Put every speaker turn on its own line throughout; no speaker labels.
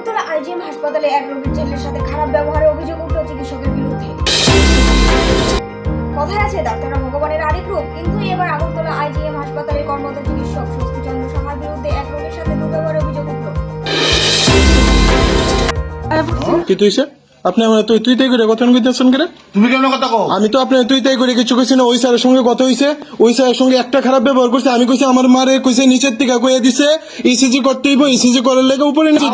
Agartala IgM হাসপাতালে এক রোগীর ছেলের সাথে খারাপ ব্যবহারের অভিযোগ উঠল চিকিৎসকের বিরুদ্ধে। কথায় আছে, ডাক্তাররা ভগবানের আরেক রূপ, কিন্তু এবার আগরতলা আইজিএম হাসপাতালের কর্মরত চিকিৎসক স্বস্তিচন্দ্র সাহার বিরুদ্ধে এক রোগীর সাথে দুর্ব্যবহারের অভিযোগ উঠল।
কি তুইছে আপনি আমার তুই তুই তাই করে কথা কইতেছেন কেন?
তুমি কেন কথা কও?
আমি তো আপনার তুই তাই করে কিছু কইছি না ওই স্যারের সঙ্গে কথা হইছে। ওই স্যারের সঙ্গে একটা খারাপ ব্যবহার করছে আমি কইছি আমার মারে কইছে নিচের থেকে কইয়া দিছে ইসিজি করতেই হইব ইসিজি করার লেগে উপরে
নিচে।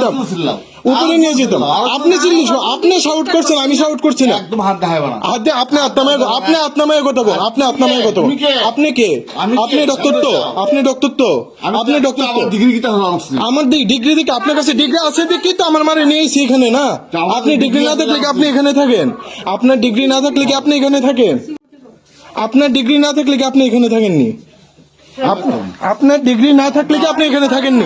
উপরে নিয়ে যেতাম আপনি চিল্লিস আপনি শাউট করছেন আমি শাউট করছি না।
একদম হাত দেখাইবা না।
হাতে আপনি আত্মাময় আপনি আত্মাময় কথা বল আপনি আত্মাময় কথা বল আপনি কে? আপনি ডক্টর তো? আপনি ডক্টর তো? আপনি ডক্টর তো?
ডিগ্রি কিটা হলো আমার স্ত্রী।
আমার ডিগ্রি দিকে আপনার কাছে ডিগ্রি আছে দেখি তো আমার মারে নিয়েছি এখানে না? আপনি ডিগ্রি না থাকলে কি আপনি এখানে থাকেন? আপনার ডিগ্রি না থাকলে কি আপনি এখানে থাকেন? আপনার ডিগ্রি না থাকলে কি আপনি এখানে থাকেননি? আপনার ডিগ্রি না থাকলে কি আপনি এখানে থাকেননি।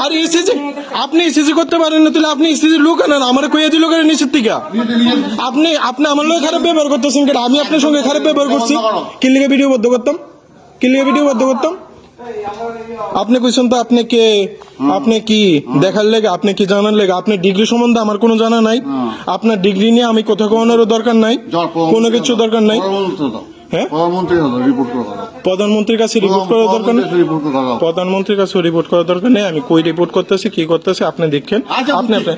আর ইসিজি আপনি ইসিজি করতে পারেন না তাহলে আপনি ইসিজি লোক আনেন আমার কইয়া দিল কেন নিচের থেকে
নিজে- নিজে-
আপনি আপনি আমার লোক খারাপ ব্যবহার করতেছেন কেন? আমি আপনার সঙ্গে খারাপ ব্যবহার করছি। কি লিগে ভিডিও বদ্ধ করতাম। কি লিগে ভিডিও বদ্ধ করতাম। আপনি কইছেন তো আপনি কে আপনি কি দেখার লেগে আপনি কি জানার লেগে আপনার ডিগ্রি সম্বন্ধে আমার কোনো জানা নাই। আপনার ডিগ্রি নিয়ে আমি কথা কমানোরও দরকার নাই। কোনো কিছু দরকার নাই। হ্যাঁ?
প্রধানমন্ত্রী রিপোর্ট করে
প্রধানমন্ত্রীর কাছে রিপোর্ট করার দরকার নেই?
প্রধানমন্ত্রীর
কাছে রিপোর্ট করার দরকার নেই। আমি কই রিপোর্ট করতেছি কি করতেছি আপনি দেখেন।
আচ্ছা,
আপনি আপনি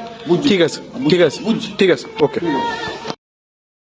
ঠিক আছে ঠিক আছে ঠিক আছে ওকে।